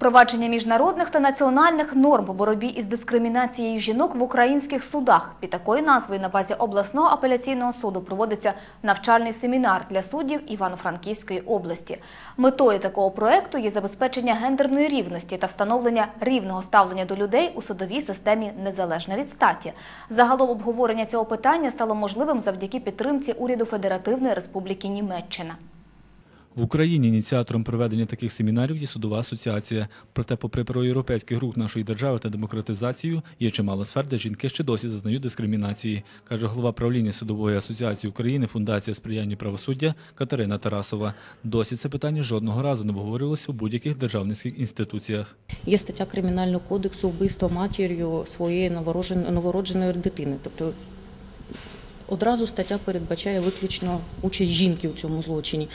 Впровадження міжнародних та національних норм у боротьбі із дискримінацією жінок в українських судах. Під такою назвою на базі обласного апеляційного суду проводиться навчальний семінар для суддів Івано-Франківської області. Метою такого проекту є забезпечення гендерної рівності та встановлення рівного ставлення до людей у судовій системі незалежно від статі. Загалом обговорення цього питання стало можливим завдяки підтримці уряду Федеративної Республіки Німеччина. В Україні ініціатором проведення таких семінарів є судова асоціація. Проте, попри проєвропейський рух нашої держави та демократизацію, є чимало сфер, де жінки ще досі зазнають дискримінації, каже голова правління судової асоціації України Фундація сприяння правосуддя Катерина Тарасова. Досі це питання жодного разу не обговорювалося у будь-яких державницьких інституціях. Є стаття Кримінального кодексу вбивство матір'ю своєї новородженої дитини. Тобто одразу стаття передбачає виключно участь жінки у цьому злочині.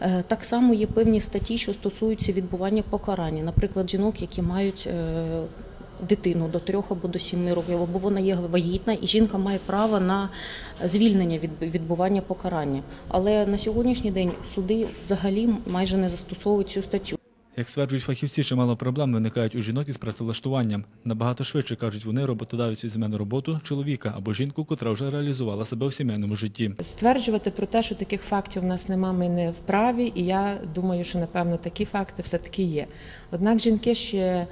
Е, Так само є певні статті, що стосуються відбування покарання, наприклад, жінок, які мають е, дитину до трьох або до сіми років, або вона є вагітна, і жінка має право на звільнення від відбування покарання. Але на сьогоднішній день суди взагалі майже не застосовують цю статтю. Як стверджують фахівці, чимало проблем виникають у жінок із працевлаштуванням. Набагато швидше, кажуть вони, роботодавець візьме на роботу чоловіка або жінку, котра вже реалізувала себе у сімейному житті. Стверджувати про те, що таких фактів в нас нема, ми не вправі, і я думаю, що напевно такі факти все-таки є. Однак жінки ще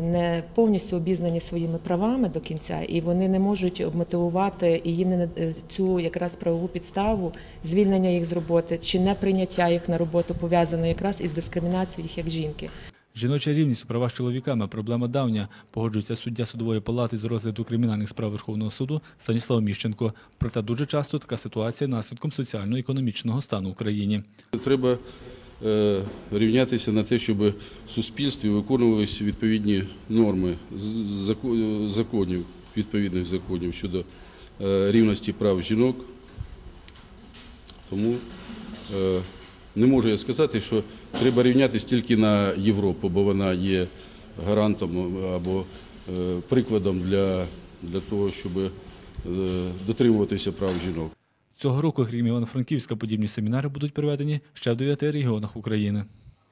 не повністю обізнані своїми правами до кінця, і вони не можуть обмотивувати і їм не е, цю якраз правову підставу звільнення їх з роботи чи не прийняття їх на роботу пов'язане якраз із дискримінацією їх як жінки. Жіноча рівність у правах з чоловіками проблема давня, погоджується суддя судової палати з розгляду кримінальних справ Верховного суду Станіслав Міщенко. Проте дуже часто така ситуація наслідком соціально-економічного стану в Україні. Треба рівнятися на те, щоб в суспільстві виконувалися відповідні норми законів, відповідних законів щодо е, рівності прав жінок. Тому е, не можу я сказати, що треба рівнятися тільки на Європу, бо вона є гарантом або е, прикладом для, для того, щоб е, дотримуватися прав жінок. Цього року, крім Івано-Франківська, подібні семінари будуть проведені ще в дев'яти регіонах України.